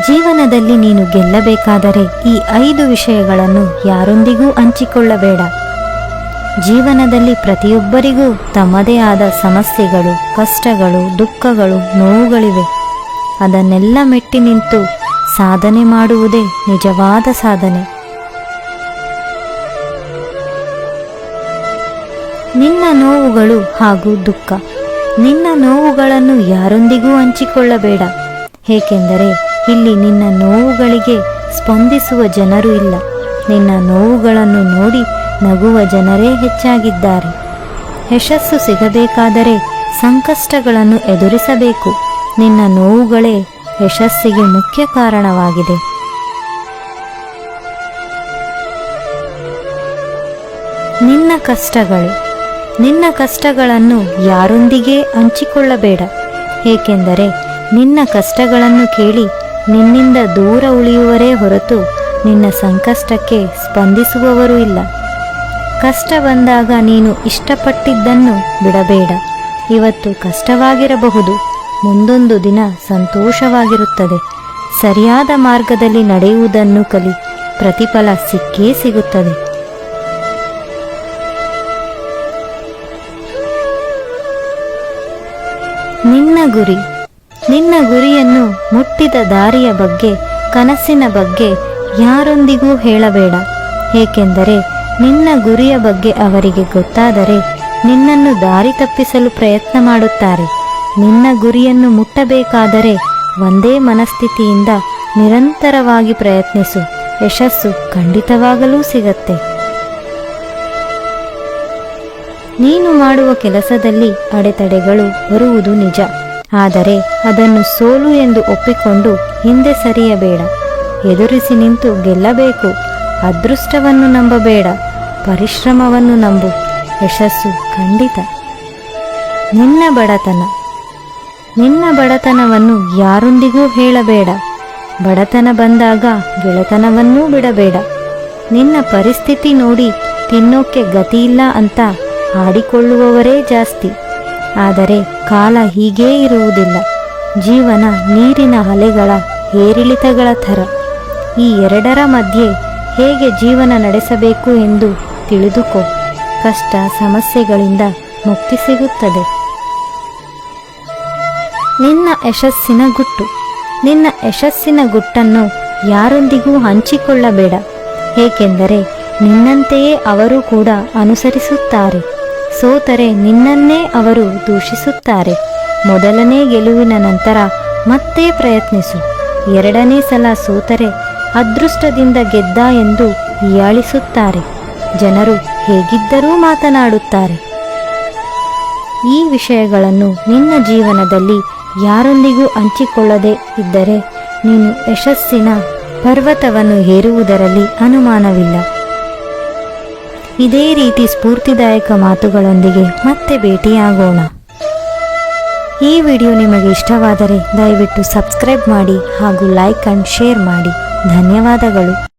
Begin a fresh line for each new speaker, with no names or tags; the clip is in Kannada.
ಜೀವನದಲ್ಲಿ ನೀನು ಗೆಲ್ಲಬೇಕಾದರೆ ಈ ಐದು ವಿಷಯಗಳನ್ನು ಯಾರೊಂದಿಗೂ ಹಂಚಿಕೊಳ್ಳಬೇಡ. ಜೀವನದಲ್ಲಿ ಪ್ರತಿಯೊಬ್ಬರಿಗೂ ತಮ್ಮದೇ ಆದ ಸಮಸ್ಯೆಗಳು, ಕಷ್ಟಗಳು, ದುಃಖಗಳು, ನೋವುಗಳಿವೆ. ಅದನ್ನೆಲ್ಲ ಮೆಟ್ಟಿ ನಿಂತು ಸಾಧನೆ ಮಾಡುವುದೇ ನಿಜವಾದ ಸಾಧನೆ. ನಿನ್ನ ನೋವುಗಳು ಹಾಗೂ ದುಃಖ. ನಿನ್ನ ನೋವುಗಳನ್ನು ಯಾರೊಂದಿಗೂ ಹಂಚಿಕೊಳ್ಳಬೇಡ. ಏಕೆಂದರೆ ಇಲ್ಲಿ ನಿನ್ನ ನೋವುಗಳಿಗೆ ಸ್ಪಂದಿಸುವ ಜನರು ಇಲ್ಲ. ನಿನ್ನ ನೋವುಗಳನ್ನು ನೋಡಿ ನಗುವ ಜನರೇ ಹೆಚ್ಚಾಗಿದ್ದಾರೆ. ಯಶಸ್ಸು ಸಿಗಬೇಕಾದರೆ ಸಂಕಷ್ಟಗಳನ್ನು ಎದುರಿಸಬೇಕು. ನಿನ್ನ ನೋವುಗಳೇ ಯಶಸ್ಸಿಗೆ ಮುಖ್ಯ ಕಾರಣವಾಗಿದೆ. ನಿನ್ನ ಕಷ್ಟಗಳು. ನಿನ್ನ ಕಷ್ಟಗಳನ್ನು ಯಾರೊಂದಿಗೆ ಹಂಚಿಕೊಳ್ಳಬೇಡ. ಏಕೆಂದರೆ ನಿನ್ನ ಕಷ್ಟಗಳನ್ನು ಕೇಳಿ ನಿನ್ನಿಂದ ದೂರ ಉಳಿಯುವರೇ ಹೊರತು ನಿನ್ನ ಸಂಕಷ್ಟಕ್ಕೆ ಸ್ಪಂದಿಸುವವರು ಇಲ್ಲ. ಕಷ್ಟ ಬಂದಾಗ ನೀನು ಇಷ್ಟಪಟ್ಟಿದ್ದನ್ನು ಬಿಡಬೇಡ. ಇವತ್ತು ಕಷ್ಟವಾಗಿರಬಹುದು. ಮುಂದೊಂದು ದಿನ ಸಂತೋಷವಾಗಿರುತ್ತದೆ. ಸರಿಯಾದ ಮಾರ್ಗದಲ್ಲಿ ನಡೆಯುವುದನ್ನು ಕಲಿ, ಪ್ರತಿಫಲ ಸಿಕ್ಕೇ ಸಿಗುತ್ತದೆ. ನಿನ್ನ ಗುರಿ. ನಿನ್ನ ಗುರಿಯನ್ನು ಮುಟ್ಟಿದ ದಾರಿಯ ಬಗ್ಗೆ, ಕನಸಿನ ಬಗ್ಗೆ ಯಾರೊಂದಿಗೂ ಹೇಳಬೇಡ. ಏಕೆಂದರೆ ನಿನ್ನ ಗುರಿಯ ಬಗ್ಗೆ ಅವರಿಗೆ ಗೊತ್ತಾದರೆ ನಿನ್ನನ್ನು ದಾರಿ ತಪ್ಪಿಸಲು ಪ್ರಯತ್ನ ಮಾಡುತ್ತಾರೆ. ನಿನ್ನ ಗುರಿಯನ್ನು ಮುಟ್ಟಬೇಕಾದರೆ ಒಂದೇ ಮನಸ್ಥಿತಿಯಿಂದ ನಿರಂತರವಾಗಿ ಪ್ರಯತ್ನಿಸು. ಯಶಸ್ಸು ಖಂಡಿತವಾಗಲೂ ಸಿಗತ್ತೆ. ನೀನು ಮಾಡುವ ಕೆಲಸದಲ್ಲಿ ಅಡೆತಡೆಗಳು ಬರುವುದು ನಿಜ. ಆದರೆ ಅದನ್ನು ಸೋಲು ಎಂದು ಒಪ್ಪಿಕೊಂಡು ಹಿಂದೆ ಸರಿಯಬೇಡ. ಎದುರಿಸಿ ನಿಂತು ಗೆಲ್ಲಬೇಕು. ಅದೃಷ್ಟವನ್ನು ನಂಬಬೇಡ. ಪರಿಶ್ರಮವನ್ನು ನಂಬು. ಯಶಸ್ಸು ಖಂಡಿತ. ನಿನ್ನ ಬಡತನ. ನಿನ್ನ ಬಡತನವನ್ನು ಯಾರೊಂದಿಗೂ ಹೇಳಬೇಡ. ಬಡತನ ಬಂದಾಗ ಗೆಳೆತನವನ್ನೂ ಬಿಡಬೇಡ. ನಿನ್ನ ಪರಿಸ್ಥಿತಿ ನೋಡಿ ತಿನ್ನೋಕ್ಕೆ ಗತಿಯಿಲ್ಲ ಅಂತ ಆಡಿಕೊಳ್ಳುವವರೇ ಜಾಸ್ತಿ. ಆದರೆ ಕಾಲ ಹೀಗೇ ಇರುವುದಿಲ್ಲ. ಜೀವನ ನೀರಿನ ಅಲೆಗಳ ಏರಿಳಿತಗಳ ಥರ. ಈ ಎರಡರ ಮಧ್ಯೆ ಹೇಗೆ ಜೀವನ ನಡೆಸಬೇಕು ಎಂದು ತಿಳಿದುಕೋ. ಕಷ್ಟ ಸಮಸ್ಯೆಗಳಿಂದ ಮುಕ್ತಿ ಸಿಗುತ್ತದೆ. ನಿನ್ನ ಯಶಸ್ಸಿನ ಗುಟ್ಟು. ನಿನ್ನ ಯಶಸ್ಸಿನ ಗುಟ್ಟನ್ನು ಯಾರೊಂದಿಗೂ ಹಂಚಿಕೊಳ್ಳಬೇಡ. ಏಕೆಂದರೆ ನಿನ್ನಂತೆಯೇ ಅವರು ಕೂಡ ಅನುಸರಿಸುತ್ತಾರೆ. ಸೋತರೆ ನಿನ್ನನ್ನೇ ಅವರು ದೂಷಿಸುತ್ತಾರೆ. ಮೊದಲನೇ ಗೆಲುವಿನ ನಂತರ ಮತ್ತೆ ಪ್ರಯತ್ನಿಸು. ಎರಡನೇ ಸಲ ಸೋತರೆ ಅದೃಷ್ಟದಿಂದ ಗೆದ್ದ ಎಂದು ಹೀಯಾಳಿಸುತ್ತಾರೆ. ಜನರು ಹೇಗಿದ್ದರೂ ಮಾತನಾಡುತ್ತಾರೆ. ಈ ವಿಷಯಗಳನ್ನು ನಿನ್ನ ಜೀವನದಲ್ಲಿ ಯಾರೊಂದಿಗೂ ಹಂಚಿಕೊಳ್ಳದೆ ಇದ್ದರೆ ನೀನು ಯಶಸ್ಸಿನ ಪರ್ವತವನ್ನು ಏರುವುದರಲ್ಲಿ ಅನುಮಾನವಿಲ್ಲ. ಇದೇ ರೀತಿ ಸ್ಫೂರ್ತಿದಾಯಕ ಮಾತುಗಳೊಂದಿಗೆ ಮತ್ತೆ ಭೇಟಿಯಾಗೋಣ. ಈ ವಿಡಿಯೋ ನಿಮಗೆ ಇಷ್ಟವಾದರೆ ದಯವಿಟ್ಟು ಸಬ್ಸ್ಕ್ರೈಬ್ ಮಾಡಿ ಹಾಗೂ ಲೈಕ್ ಅಂಡ್ ಶೇರ್ ಮಾಡಿ. ಧನ್ಯವಾದಗಳು.